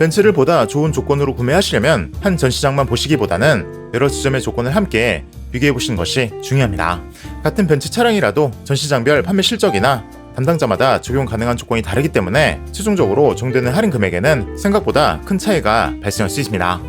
벤츠를 보다 좋은 조건으로 구매하시려면 한 전시장만 보시기보다는 여러 지점의 조건을 함께 비교해 보시는 것이 중요합니다. 같은 벤츠 차량이라도 전시장별 판매 실적이나 담당자마다 적용 가능한 조건이 다르기 때문에 최종적으로 정되는 할인 금액에는 생각보다 큰 차이가 발생할 수 있습니다.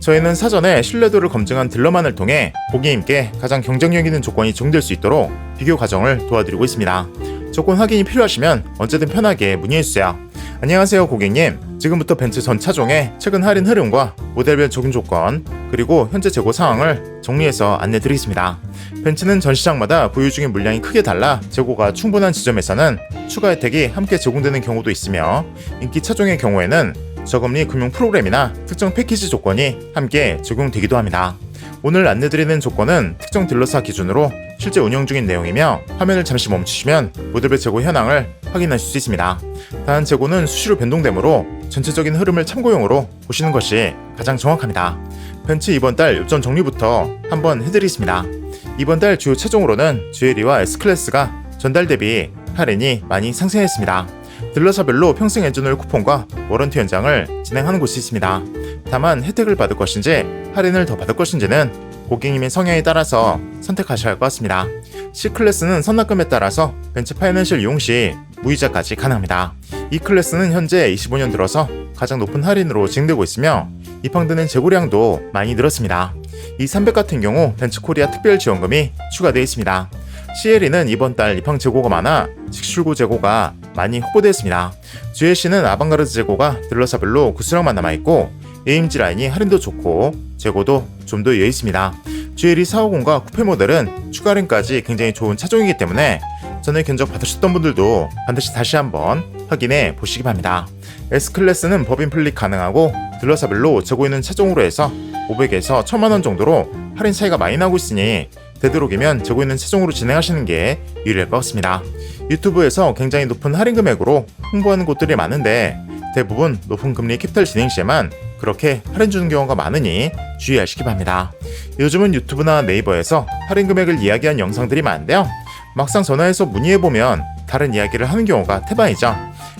저희는 사전에 신뢰도를 검증한 딜러만을 통해 고객님께 가장 경쟁력 있는 조건이 적용될 수 있도록 비교 과정을 도와드리고 있습니다. 조건 확인이 필요하시면 언제든 편하게 문의해 주세요. 안녕하세요 고객님. 지금부터 벤츠 전 차종의 최근 할인 흐름과 모델별 적용 조건 그리고 현재 재고 상황을 정리해서 안내드리겠습니다. 벤츠는 전 시장마다 보유 중인 물량이 크게 달라 재고가 충분한 지점에서는 추가 혜택이 함께 제공되는 경우도 있으며 인기 차종의 경우에는 저금리 금융 프로그램이나 특정 패키지 조건이 함께 적용되기도 합니다. 오늘 안내드리는 조건은 특정 딜러사 기준으로 실제 운영 중인 내용이며 화면을 잠시 멈추시면 모델별 재고 현황을 확인하실 수 있습니다. 단 재고는 수시로 변동되므로 전체적인 흐름을 참고용으로 보시는 것이 가장 정확합니다. 벤츠 이번 달 엽전 정리부터 한번 해드리겠습니다. 이번 달 주요 차종으로는 GLE와 S클래스가 전달 대비 할인이 많이 상승했습니다. 딜러사별로 평생 엔진오일 쿠폰과 워런티 연장을 진행하는 곳이 있습니다. 다만 혜택을 받을 것인지 할인을 더 받을 것인지는 고객님의 성향에 따라서 선택하셔야 할 것 같습니다. C클래스는 선납금에 따라서 벤츠 파이낸셜 이용 시 무이자까지 가능합니다. E클래스는 현재 25년 들어서 가장 높은 할인으로 진행되고 있으며 입항되는 재고량도 많이 늘었습니다. E300 같은 경우 벤츠 코리아 특별 지원금이 추가되어 있습니다. CLE는 이번 달 입항 재고가 많아 직출고 재고가 많이 확보되었습니다. GLC는 아방가르드 재고가 딜러사별로 구수량만 남아있고 AMG 라인이 할인도 좋고 재고도 좀 더 여유 있습니다. GLE 450과 쿠페 모델은 추가 할인까지 굉장히 좋은 차종이기 때문에 전에 견적 받으셨던 분들도 반드시 다시 한번 확인해 보시기 바랍니다. S클래스는 법인 플립 가능하고 딜러사별로 재고 있는 차종으로 해서 500에서 1000만원 정도로 할인 차이가 많이 나고 있으니 되도록이면 재고 있는 차종으로 진행하시는 게 유리할 것 같습니다. 유튜브에서 굉장히 높은 할인 금액으로 홍보하는 곳들이 많은데 대부분 높은 금리 캐피탈 진행 시에만 그렇게 할인 주는 경우가 많으니 주의하시기 바랍니다. 요즘은 유튜브나 네이버에서 할인 금액을 이야기한 영상들이 많은데요. 막상 전화해서 문의해보면 다른 이야기를 하는 경우가 태반이죠.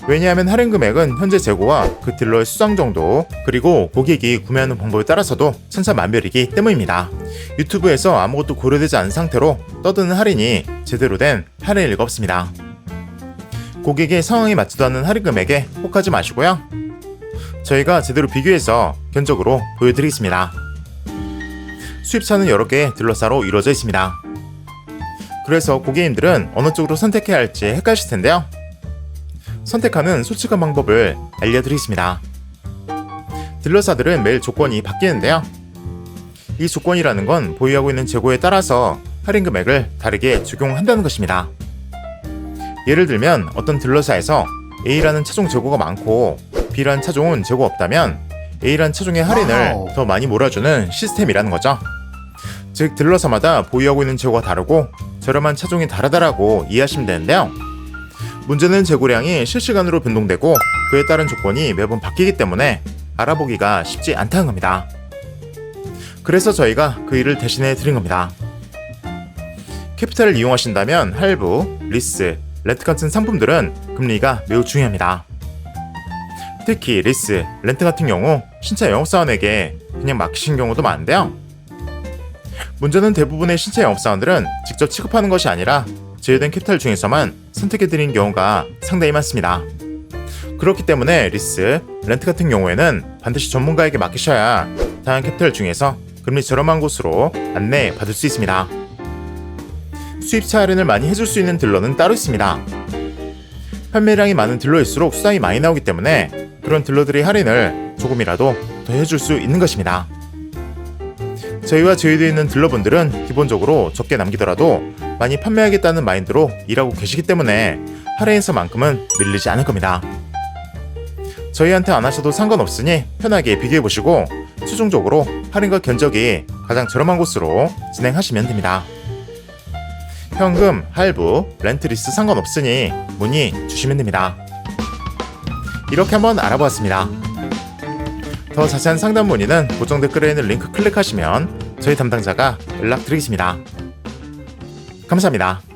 왜냐하면 할인 금액은 현재 재고와 그 딜러의 수당 정도 그리고 고객이 구매하는 방법에 따라서도 천차만별이기 때문입니다. 유튜브에서 아무것도 고려되지 않은 상태로 떠드는 할인이 제대로 된 할인일 리가 없습니다. 고객의 상황에 맞지도 않는 할인 금액에 혹하지 마시고요. 저희가 제대로 비교해서 견적으로 보여드리겠습니다. 수입차는 여러 개의 딜러사로 이루어져 있습니다. 그래서 고객님들은 어느 쪽으로 선택해야 할지 헷갈리실 텐데요. 선택하는 솔직한 방법을 알려드리겠습니다. 딜러사들은 매일 조건이 바뀌는데요. 이 조건이라는 건 보유하고 있는 재고에 따라서 할인 금액을 다르게 적용한다는 것입니다. 예를 들면 어떤 딜러사에서 A라는 차종 재고가 많고 B라는 차종은 재고 없다면 A라는 차종의 할인을. 더 많이 몰아주는 시스템이라는 거죠. 즉 딜러사마다 보유하고 있는 재고가 다르고 저렴한 차종이 다르다라고 이해하시면 되는데요. 문제는 재고량이 실시간으로 변동되고 그에 따른 조건이 매번 바뀌기 때문에 알아보기가 쉽지 않다는 겁니다. 그래서 저희가 그 일을 대신해 드린 겁니다. 캐피탈을 이용하신다면 할부, 리스, 렌트 같은 상품들은 금리가 매우 중요합니다. 특히 리스, 렌트 같은 경우 신차 영업사원에게 그냥 맡기신 경우도 많은데요. 문제는 대부분의 신차 영업사원들은 직접 취급하는 것이 아니라 제외된 캐피탈 중에서만 선택해드린 경우가 상당히 많습니다. 그렇기 때문에 리스, 렌트 같은 경우에는 반드시 전문가에게 맡기셔야 다양한 캐피탈 중에서 금리 저렴한 곳으로 안내 받을 수 있습니다. 수입차 할인을 많이 해줄 수 있는 딜러는 따로 있습니다. 판매량이 많은 딜러일수록 수당이 많이 나오기 때문에 그런 딜러들의 할인을 조금이라도 더 해줄 수 있는 것입니다. 저희와 저희도 있는 딜러분들은 기본적으로 적게 남기더라도 많이 판매하겠다는 마인드로 일하고 계시기 때문에 할인에서만큼은 밀리지 않을 겁니다. 저희한테 안 하셔도 상관없으니 편하게 비교해 보시고 최종적으로 할인과 견적이 가장 저렴한 곳으로 진행하시면 됩니다. 현금, 할부, 렌트리스 상관없으니 문의 주시면 됩니다. 이렇게 한번 알아보았습니다. 더 자세한 상담 문의는 고정 댓글에 있는 링크 클릭하시면 저희 담당자가 연락드리겠습니다. 감사합니다.